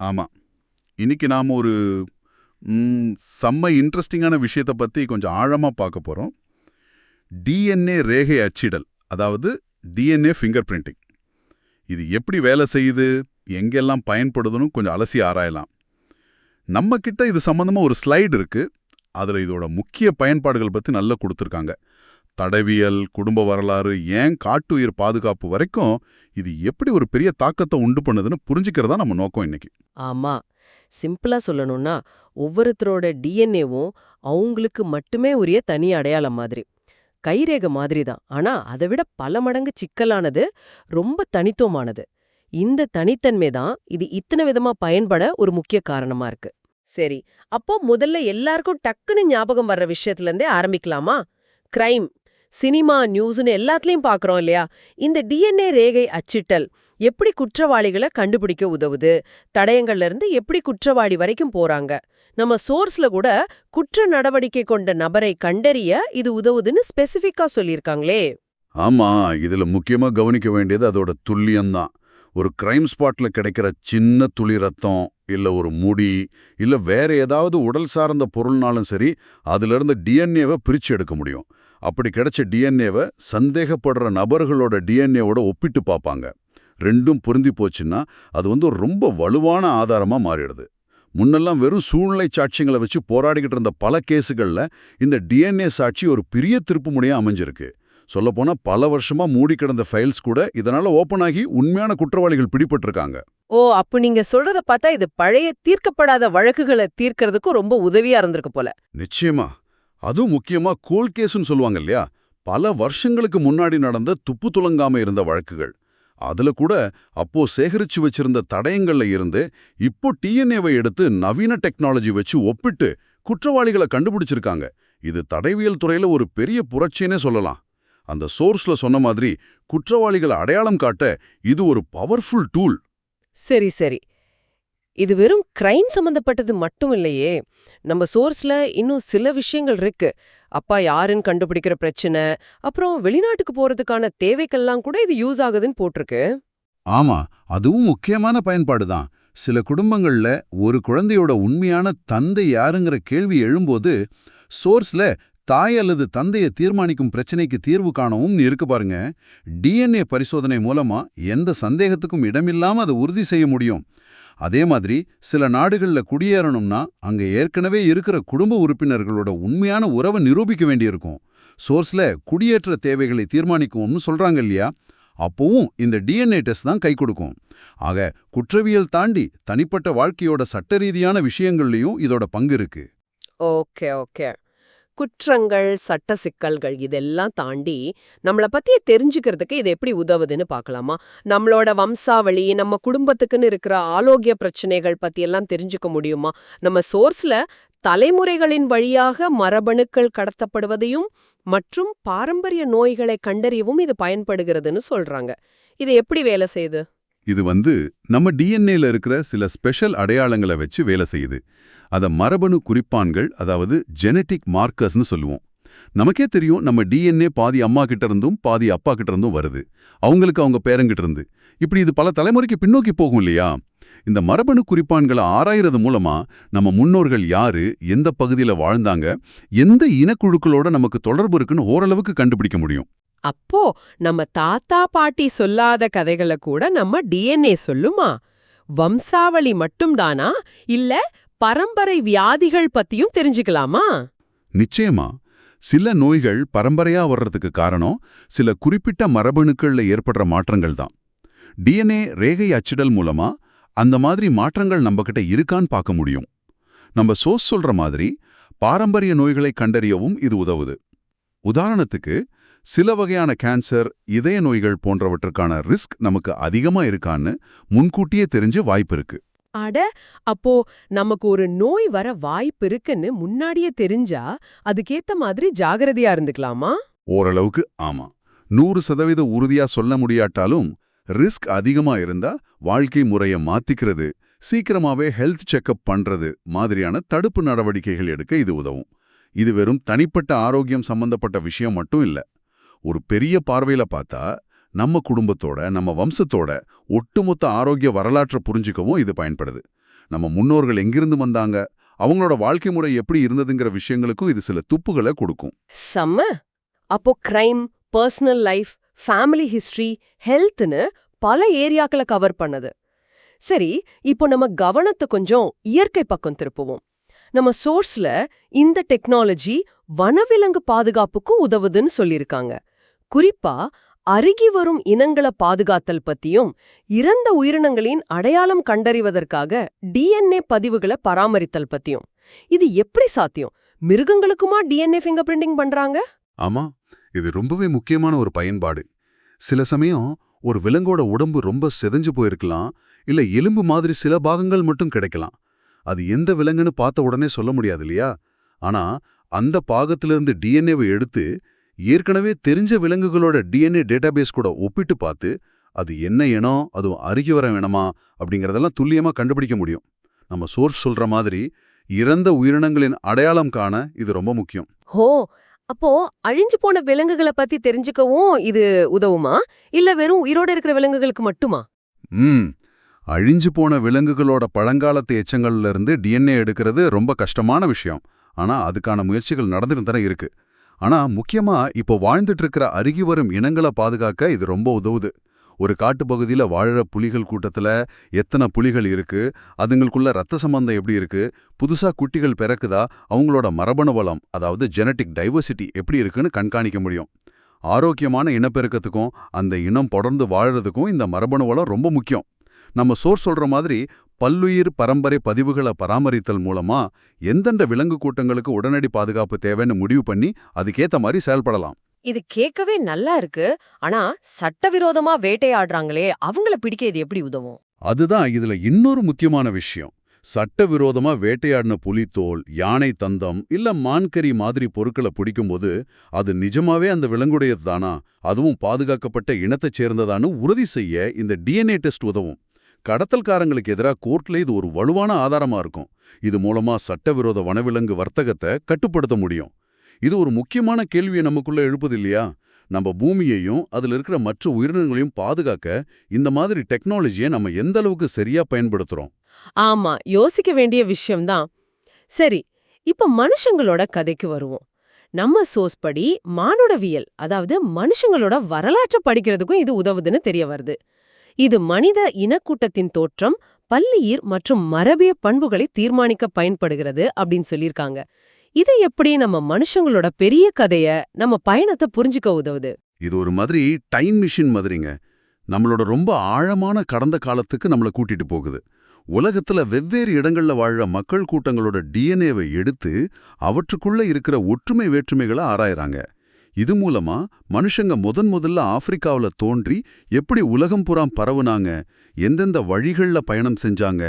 ஆமா. இன்னைக்கு நாம் ஒரு செம்ம இன்ட்ரெஸ்டிங்கான விஷயத்தை பற்றி கொஞ்சம் ஆழமாக பார்க்க போகிறோம் டிஎன்ஏ ரேகை அச்சிடல் அதாவது டிஎன்ஏ ஃபிங்கர் பிரிண்டிங் இது எப்படி வேலை செய்யுது எங்கெல்லாம் பயன்படுதுன்னு கொஞ்சம் அலசி ஆராயலாம். நம்ம கிட்ட இது சம்பந்தமா ஒரு ஸ்லைடு இருக்கு. அதில் இதோட முக்கிய பயன்பாடுகள் பற்றி நல்லா கொடுத்துருக்காங்க. தடவியல் குடும்ப வரலாறு ஏன் காட்டுயிர் பாதுகாப்பு வரைக்கும் இது எப்படி ஒரு பெரிய தாக்கத்தை உண்டு பண்ணுதுன்னு புரிஞ்சுக்கிறதா நம்ம நோக்கம் இன்னைக்கு. ஆமா. சிம்பிளா சொல்லணும்னா ஒவ்வொருத்தரோட டிஎன்ஏவும் அவங்களுக்கு மட்டுமே உரிய தனி அடையாளம் மாதிரி. கைரேகை மாதிரி தான். ஆனா அதை விட பல மடங்கு சிக்கலானது ரொம்ப தனித்துவமானது. இந்த தனித்தன்மை தான் இது இத்தனை விதமா பயன்பட ஒரு முக்கிய காரணமா இருக்கு. சரி அப்போ முதல்ல எல்லாருக்கும் டக்குன்னு ஞாபகம் வர்ற விஷயத்துல இருந்தே ஆரம்பிக்கலாமா? கிரைம் சினிமா நியூஸ்னு எல்லாத்துலயும் பாக்குறோம் இல்லையா? இந்த டிஎன்ஏ ரேகை அச்சிட்டல் எப்படி குற்றவாளிகளை கண்டுபிடிக்க உதவுது? தடயங்கள்ல இருந்து எப்படி குற்றவாளி வரைக்கும் போறாங்க? நம்ம சோர்ஸ்ல கூட குற்ற நடவடிக்கை கொண்ட நபரை கண்டறிய இது உதவுதுன்னு ஸ்பெசிஃபிக்கா சொல்லியிருக்காங்களே. ஆமா இதுல முக்கியமா கவனிக்க வேண்டியது அதோட துல்லியம்தான். ஒரு கிரைம் ஸ்பாட்ல கிடைக்கிற சின்ன துளி ரத்தம் இல்ல ஒரு முடி இல்ல வேற ஏதாவது உடல் சார்ந்த பொருள்னாலும் சரி அதுல இருந்து டிஎன்ஏவை பிரிச்சு எடுக்க முடியும். அப்படி கிடைச்ச டிஎன்ஏவை சந்தேகப்படுற நபர்களோட டிஎன்ஏவோட ஒப்பிட்டு பார்ப்பாங்க. ரெண்டும் பொருந்தி போச்சுன்னா அது வந்து ரொம்ப வலுவான ஆதாரமா மாறிடுது. முன்னெல்லாம் வெறும் சூழ்நிலை சாட்சியங்களை வச்சு போராடிக்கிட்டு இருந்த பல கேஸுகள்ல இந்த டிஎன்ஏ சாட்சி ஒரு பெரிய திருப்புமுனையா அமைஞ்சிருக்கு. சொல்லப்போனா பல வருஷமா மூடி கிடந்த ஃபைல்ஸ் கூட இதனால ஓபன் ஆகி உண்மையான குற்றவாளிகள் பிடிபட்டிருக்காங்க. ஓ அப்ப நீங்க சொல்றத பார்த்தா இது பழைய தீர்க்கப்படாத வழக்குகளை தீர்க்கறதுக்கும் ரொம்ப உதவியா இருந்திருக்கு போல. நிச்சயமா. அதுவும் முக்கியமா கோல் கேஸ்னு சொல்லுவாங்க இல்லையா? பல வருஷங்களுக்கு முன்னாடி நடந்த துப்பு துலங்காம இருந்த வழக்குகள். அதுல கூட அப்போ சேகரிச்சு வச்சிருந்த தடயங்கள்ல இருந்து இப்போ டிஎன்ஏவை எடுத்து நவீன டெக்னாலஜி வச்சு ஒப்பிட்டு குற்றவாளிகளை கண்டுபிடிச்சிருக்காங்க. இது தடைவியல் துறையில ஒரு பெரிய புரட்சினே சொல்லலாம். அந்த சோர்ஸ்ல சொன்ன மாதிரி குற்றவாளிகளை அடையாளம் காட்ட இது ஒரு பவர்ஃபுல் டூல் சரி சரி. இது வெறும் கிரைம் சம்பந்தப்பட்டது மட்டும் இல்லையே நம்ம சோர்ஸ்ல இன்னும் சில விஷயங்கள் இருக்கு. அப்பா யாருன்னு கண்டுபிடிக்கிற பிரச்சனை அப்புறம் வெளிநாட்டுக்கு போறதுக்கான தேவைக்கெல்லாம் கூட இது யூஸ் ஆகுதுன்னு போட்டிருக்கு. ஆமா அதுவும் முக்கியமான பயன்பாடு தான் சில குடும்பங்கள்ல ஒரு குழந்தையோட உண்மையான தந்தை யாருங்கிற கேள்வி எழும்போது சோர்ஸ்ல தாய் அல்லது தந்தையை தீர்மானிக்கும் பிரச்சனைக்கு தீர்வு காணவும் இருக்கு பாருங்க. டிஎன்ஏ பரிசோதனை மூலமா எந்த சந்தேகத்துக்கும் இடமில்லாம அதை உறுதி செய்ய முடியும். அதே மாதிரி சில நாடுகள்ல குடியேறணும்னா அங்க ஏற்கனவே இருக்கிற குடும்ப உறுப்பினர்களோட உண்மையான உறவை நிரூபிக்க வேண்டியிருக்கும். சோர்ஸ்ல குடியேற்ற தேவைகளை தீர்மானிக்கும்னு சொல்றாங்க இல்லையா? அப்பவும் இந்த டிஎன்ஏ டெஸ்ட் தான் கை கொடுக்கும். ஆக குற்றவியல் தாண்டி தனிப்பட்ட வாழ்க்கையோட சட்ட ரீதியான விஷயங்கள்லயும் இதோட பங்கு இருக்கு. Okay okay. குற்றங்கள் சட்ட சிக்கல்கள் இதெல்லாம் தாண்டி நம்மள பத்தி தெரிஞ்சுக்கிறதுக்கு இது எப்படி உதவுதுன்னு பார்க்கலாமா நம்மளோட வம்சாவளி நம்ம குடும்பத்துக்குன்னு இருக்கிற ஆரோக்கிய பிரச்சனைகள் பத்தி எல்லாம் தெரிஞ்சுக்க முடியுமா? நம்ம சோர்ஸ்ல தலைமுறைகளின் வழியாக மரபணுக்கள் கடத்தப்படுவதையும் மற்றும் பாரம்பரிய நோய்களை கண்டறியவும் இது பயன்படுகிறதுன்னு சொல்றாங்க. இது எப்படி வேலை செய்யுது? இது வந்து நம்ம டிஎன்ஏல இருக்கிற சில ஸ்பெஷல் அடையாளங்களை வச்சு வேலை செய்யுது. அத மரபணு குறிப்பான்கள் அதாவது ஜெனட்டிக் மார்க்கர்ஸ்னு சொல்லுவோம். நமக்கே தெரியும் நம்ம டிஎன்ஏ பாதி அம்மா கிட்ட இருந்தும் பாதி அப்பா கிட்ட இருந்தும் வருது. அவங்களுக்கு அவங்க பேரங்கிட்ட இருந்து. இப்படி இது பல தலைமுறைக்கு பின்னோக்கி போகும் இல்லையா? இந்த மரபணு குறிப்பான்களை ஆராயறது மூலமா நம்ம முன்னோர்கள் யாரு எந்த பகுதியில் வாழ்ந்தாங்க எந்த இனக்குழுக்களோட நமக்கு தொடர்பு இருக்குன்னு ஓரளவுக்கு கண்டுபிடிக்க முடியும். அப்போ நம்ம தாத்தா பாட்டி சொல்லாத கதைகளை கூட நம்ம டிஎன்ஏ சொல்லுமா? வம்சாவளி மட்டும்தானா? இல்ல பரம்பரை வியாதிகள் பத்தியும் தெரிஞ்சுக்கலாமா? நிச்சயமா. சில நோய்கள் பரம்பரையா வர்றதுக்கு காரணம் சில குறிப்பிட்ட மரபணுக்கள்ல ஏற்படுற மாற்றங்கள் தான். டிஎன்ஏ ரேகை அச்சிடல் மூலமா அந்த மாதிரி மாற்றங்கள் நம்மகிட்ட இருக்கான்னு பார்க்க முடியும். நம்ம சோஸ் சொல்ற மாதிரி பாரம்பரிய நோய்களை கண்டறியவும் இது உதவுது. உதாரணத்துக்கு சில வகையான கேன்சர் இதய நோய்கள் போன்றவற்றுக்கான ரிஸ்க் நமக்கு அதிகமா இருக்கான்னு முன்கூட்டியே தெரிஞ்ச வாய்ப்பு இருக்கு. அட அப்போ நமக்கு ஒரு நோய் வர வாய்ப்பு இருக்குன்னு முன்னாடியே தெரிஞ்சா அதுக்கேத்த மாதிரி ஜாகிரதையா இருந்துக்கலாமா? ஓரளவுக்கு ஆமா. நூறு சதவீத உறுதியா சொல்ல முடியாட்டாலும் ரிஸ்க் அதிகமா இருந்தா வாழ்க்கை முறைய மாத்திக்கிறது சீக்கிரமாவே ஹெல்த் செக்கப் பண்றது மாதிரியான தடுப்பு நடவடிக்கைகள் எடுக்க இது உதவும். இது வெறும் தனிப்பட்ட ஆரோக்கியம் சம்பந்தப்பட்ட விஷயம் மட்டும் இல்ல. ஒரு பெரிய பார்வையில பார்த்தா நம்ம குடும்பத்தோட நம்ம வம்சத்தோட ஒட்டுமொத்த ஆரோக்கிய வரலாற்றை புரிஞ்சுக்கவும் இது பயன்படுது. நம்ம முன்னோர்கள் எங்கிருந்து வந்தாங்க அவங்களோட வாழ்க்கை முறை எப்படி இருந்ததுங்கிற விஷயங்களுக்கும் இது சில துப்புகளை கொடுக்கும். செம்ம! அப்போ crime personal life family history ஹெல்த்னு பல ஏரியாக்களை கவர் பண்ணது. சரி இப்போ நம்ம கவனத்தை கொஞ்சம் இயற்கை பக்கம் திருப்புவோம். நம்ம சோர்ஸ்ல இந்த டெக்னாலஜி வனவிலங்கு பாதுகாப்புக்கும் உதவுதுன்னு சொல்லியிருக்காங்க. குறிப்பா அருகி வரும் இனங்களை பாதுகாத்தல் பத்தியும் இறந்த உயிரினங்களின் அடையாளம் கண்டறிவதற்காக டிஎன்ஏ பதிவுகளை பராமரித்தல் பத்தியும். இது எப்படி சாத்தியம்? மிருகங்களுக்குமா டிஎன்ஏ ஃபிங்கர் பிரிண்டிங் பண்றாங்க? ஆமா இது ரொம்பவே முக்கியமான ஒரு பயன்பாடு. சில சமயம் ஒரு விலங்கோட உடம்பு ரொம்ப செதஞ்சு போயிருக்கலாம் இல்ல எலும்பு மாதிரி சில பாகங்கள் மட்டும் கிடைக்கலாம். அது எந்த விலங்குன்னு பார்த்த உடனே சொல்ல முடியாது இல்லையா? ஆனா அந்த பாகத்திலிருந்து டிஎன்ஏவை எடுத்து ஏற்கனவே தெரிஞ்ச விலங்குகளோட டிஎன்ஏ டேட்டாபேஸ் கூட ஒப்பிட்டு பார்த்து அது என்ன இனம் அதுவும் அருகி வர வேணுமா அப்படிங்கறதெல்லாம் துல்லியமா கண்டுபிடிக்க முடியும். நம்ம சோர்ஸ் சொல்ற மாதிரி இறந்த உயிரினங்களின் அடையாளம் காண இது ரொம்ப முக்கியம். ஹோ அப்போ அழிஞ்சு போன விலங்குகளை பத்தி தெரிஞ்சுக்கவும் இது உதவுமா? இல்ல வெறும் உயிரோட இருக்கிற விலங்குகளுக்கு மட்டுமா? ம் அழிஞ்சு போன விலங்குகளோட பழங்காலத்து எச்சங்கள்ல இருந்து டிஎன்ஏ எடுக்கிறது ரொம்ப கஷ்டமான விஷயம். ஆனா அதுக்கான முயற்சிகள் நடந்துட்டு தானே இருக்கு. ஆனா முக்கியமா இப்போ வாழ்ந்துட்டு இருக்கிற அருகி வரும் இனங்களை பாதுகாக்க இது ரொம்ப உதவுது. ஒரு காட்டுப்பகுதியில் வாழற புலிகள் கூட்டத்துல எத்தனை புலிகள் இருக்கு அதுங்களுக்குள்ள ரத்த சம்பந்தம் எப்படி இருக்கு புதுசா குட்டிகள் பிறக்குதா அவங்களோட மரபணு வளம் அதாவது ஜெனட்டிக் டைவர்சிட்டி எப்படி இருக்குன்னு கண்காணிக்க முடியும். ஆரோக்கியமான இனப்பெருக்கத்துக்கும் அந்த இனம் தொடர்ந்து வாழறதுக்கும் இந்த மரபணு வளம் ரொம்ப முக்கியம். நம்ம சோர் சொல்ற மாதிரி பல்லுயிர் பரம்பரை பதிவுகளை பராமரித்தல் மூலமா எந்தெந்த விலங்கு கூட்டங்களுக்கு உடனடி பாதுகாப்பு தேவைன்னு முடிவு பண்ணி அதுக்கேத்த மாதிரி செயல்படலாம். இது கேட்கவே நல்லா இருக்கு. ஆனா சட்டவிரோதமா வேட்டையாடுறாங்களே அவங்கள பிடிக்க இது எப்படி உதவும்? அதுதான் இதுல இன்னொரு முக்கியமான விஷயம். சட்டவிரோதமா வேட்டையாடின புலித்தோல் யானை தந்தம் இல்ல மான்கறி மாதிரி பொருட்களை பிடிக்கும்போது அது நிஜமாவே அந்த விலங்குடையது தானா? அதுவும் பாதுகாக்கப்பட்ட இனத்தைச் சேர்ந்ததான்னு உறுதி செய்ய இந்த டிஎன்ஏ டெஸ்ட் உதவும். கடத்தல்காரங்களுக்கு எதிராக கோர்ட்ல இது ஒரு வலுவான ஆதாரமா இருக்கும். இது மூலமா சட்டவிரோத வனவிலங்கு வர்த்தகத்தை கட்டுப்படுத்த முடியும். இது ஒரு முக்கியமான கேள்வியை நமக்குள்ள எழுப்புது இல்லையா? நம்ம பூமியையும் அதுல இருக்கிற மற்ற உயிரினங்களையும் பாதுகாக்க இந்த மாதிரி டெக்னாலஜியை நம்ம எந்த அளவுக்கு சரியா பயன்படுத்துறோம்? ஆமா யோசிக்க வேண்டிய விஷயம்தான். சரி இப்ப மனுஷங்களோட கதைக்கு வருவோம். நம்ம சோர்ஸ் படி மானுடவியல் அதாவது மனுஷங்களோட வரலாற்றை படிக்கிறதுக்கும் இது உதவுதுன்னு தெரிய வருது. இது மனித இனக்கூட்டத்தின் தோற்றம் பல்லுயிர் மற்றும் மரபிய பண்புகளை தீர்மானிக்க பயன்படுகிறது அப்படின்னு சொல்லியிருக்காங்க. இது எப்படி நம்ம மனுஷங்களோட பெரிய கதைய நம்ம பயணத்தை புரிஞ்சுக்க உதவுது? இது ஒரு மாதிரி டைம் மிஷின் மாதிரிங்க. நம்மளோட ரொம்ப ஆழமான கடந்த காலத்துக்கு நம்மள கூட்டிட்டு போகுது. உலகத்துல வெவ்வேறு இடங்கள்ல வாழ்ற மக்கள் கூட்டங்களோட டிஎன்ஏவை எடுத்து அவற்றுக்குள்ள இருக்கிற ஒற்றுமை வேற்றுமைகளை ஆராயறாங்க. இது மூலமா மனுஷங்க முதன் முதல்ல ஆப்பிரிக்காவுல தோன்றி எப்படி உலகம் புறாம் பரவுனாங்க எந்தெந்த வழிகள்ல பயணம் செஞ்சாங்க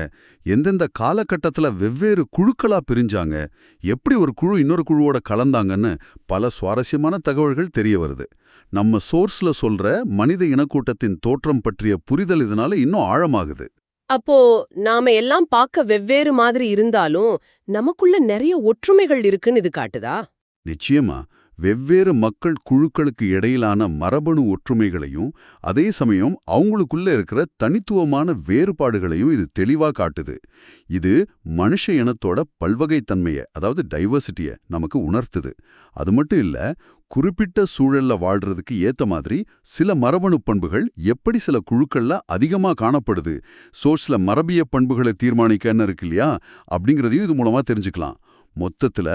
எந்தெந்த காலகட்டத்துல வெவ்வேறு குழுக்களா பிரிஞ்சாங்க எப்படி ஒரு குழு இன்னொரு குழுவோட கலந்தாங்கன்னு பல சுவாரஸ்யமான தகவல்கள் தெரிய வருது. நம்ம சோர்ஸ்ல சொல்ற மனித இனக்கூட்டத்தின் தோற்றம் பற்றிய புரிதல் இதனால இன்னும் ஆழமாகுது. அப்போ நாம எல்லாம் பார்க்க வெவ்வேறு மாதிரி இருந்தாலும் நமக்குள்ள நிறைய ஒற்றுமைகள் இருக்குன்னு இது காட்டுதா? நிச்சயமா. வெவ்வேறு மக்கள் குழுக்களுக்கு இடையிலான மரபணு ஒற்றுமைகளையும் அதே சமயம் அவங்களுக்குள்ள இருக்கிற தனித்துவமான வேறுபாடுகளையும் இது தெளிவா காட்டுது. இது மனுஷ இனத்தோட பல்வகைத்தன்மையை அதாவது டைவர்சிட்டிய நமக்கு உணர்த்துது. அது மட்டும் இல்ல குறிப்பிட்ட சூழல்ல வாழ்றதுக்கு ஏத்த மாதிரி சில மரபணு பண்புகள் எப்படி சில குழுக்கள்ல அதிகமா காணப்படுது சோர்ஸ்ல மரபிய பண்புகளை தீர்மானிக்கன்னு இருக்கு இல்லையா அப்படிங்கறதையும் இது மூலமா தெரிஞ்சுக்கலாம். மொத்தத்துல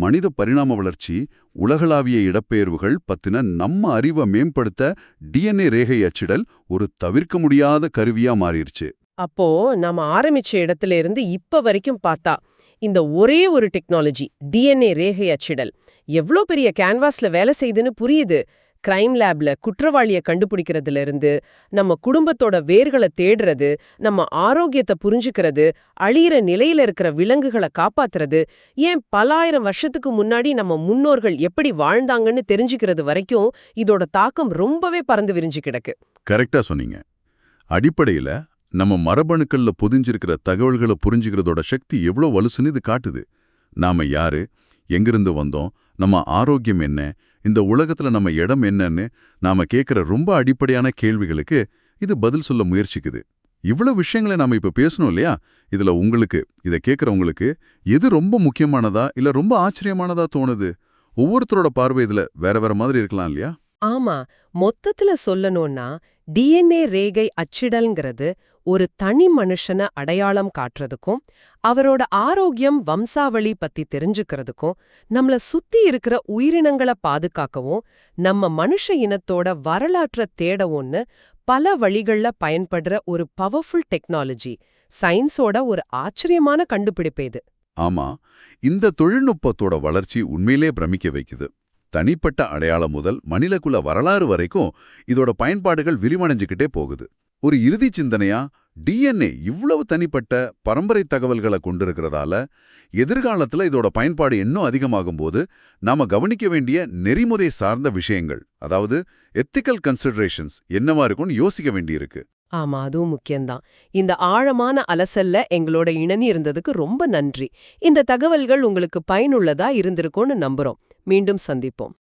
மனித பரிணாம வளர்ச்சி உலகளாவிய இடப்பெயர்வுகள் பத்தின நம்ம அறிவை மேம்படுத்த டிஎன்ஏ ரேகை அச்சிடல் ஒரு தவிர்க்க முடியாத கருவியா மாறிடுச்சு அப்போ நாம ஆரம்பிச்ச இடத்துல இருந்து இப்ப வரைக்கும் பார்த்தா இந்த ஒரே ஒரு டெக்னாலஜி டிஎன்ஏ ரேகை அச்சிடல். எவ்ளோ பெரிய கேன்வாஸ்ல வேலை செய்யுதுன்னு புரியுது. கிரைம் லேப்ல குற்றவாளிய கண்டுபிடிக்கிறதுல இருந்து நம்ம குடும்பத்தோட வேர்களை தேடுறது நம்ம ஆரோக்கியத்தை புரிஞ்சுக்கிறது அழியிற நிலையில இருக்கிற விலங்குகளை காப்பாத்துறது ஏன் பலாயிரம் வருஷத்துக்கு முன்னாடி நம்ம முன்னோர்கள் எப்படி வாழ்ந்தாங்கன்னு தெரிஞ்சுக்கிறது வரைக்கும் இதோட தாக்கம் ரொம்பவே பறந்து விரிஞ்சு கிடக்கு. கரெக்டா சொன்னீங்க. அடிப்படையில நம்ம மரபணுக்கள்ல பொதிஞ்சிருக்கிற தகவல்களை புரிஞ்சுக்கிறதோட சக்தி எவ்வளோ வலுசுன்னு இது காட்டுது. நாம யாரு? எங்கிருந்து வந்தோம்? நம்ம ஆரோக்கியம் என்ன? இந்த உலகத்துல நம்ம இடம் என்னன்னு நாம கேட்கிற ரொம்ப அடிப்படையான கேள்விகளுக்கு இது பதில் சொல்ல முயற்சிக்குது. இவ்வளவு விஷயங்களை நாம இப்ப பேசணும் இல்லையா? இதுல உங்களுக்கு இத கேக்குறவங்களுக்கு எது ரொம்ப முக்கியமானதா இல்ல ரொம்ப ஆச்சரியமானதா தோணுது? ஒவ்வொருத்தரோட பார்வை இதுல வேற வேற மாதிரி இருக்கலாம் இல்லையா? ஆமா. மொத்தத்துல சொல்லணும்னா டிஎன்ஏ ரேகை அச்சிடல்ங்கிறது ஒரு தனி மனுஷன அடையாளம் காட்டுறதுக்கும் அவரோட ஆரோக்கியம் வம்சாவளி பத்தி தெரிஞ்சுக்கிறதுக்கும் நம்மள சுத்தி இருக்கிற உயிரினங்கள பாதுகாக்கவும் நம்ம மனுஷ இனத்தோட வரலாற்ற தேடவும்னு பல வழிகள்ல பயன்படுற ஒரு பவர்ஃபுல் டெக்னாலஜி சயின்ஸோட ஒரு ஆச்சரியமான கண்டுபிடிப்பு இது. ஆமா இந்த தொழில்நுட்பத்தோட வளர்ச்சி உண்மையிலே பிரமிக்க வைக்குது. தனிப்பட்ட அடையாளம் முதல் மனிதகுல வரலாறு வரைக்கும் இதோட பயன்பாடுகள் விரிவடைஞ்சுக்கிட்டே போகுது. ஒரு இறுதி சிந்தனையா? டிஎன்ஏ இவ்வளவு தனிப்பட்ட பரம்பரை தகவல்களை கொண்டிருக்கிறதால எதிர்காலத்துல இதோட பயன்பாடு இன்னும் அதிகமாகும் போது நாம கவனிக்க வேண்டிய நெறிமுறை சார்ந்த விஷயங்கள் அதாவது எத்திக்கல் கன்சிடரேஷன்ஸ் என்னவா இருக்கும்னு யோசிக்க வேண்டியிருக்கு. ஆமா அதுவும் முக்கியம்தான். இந்த ஆழமான அலசல்ல எங்களோட இணனி இருந்ததுக்கு ரொம்ப நன்றி. இந்த தகவல்கள் உங்களுக்கு பயனுள்ளதா இருந்திருக்கும்னு நம்புறோம். மீண்டும் சந்திப்போம்.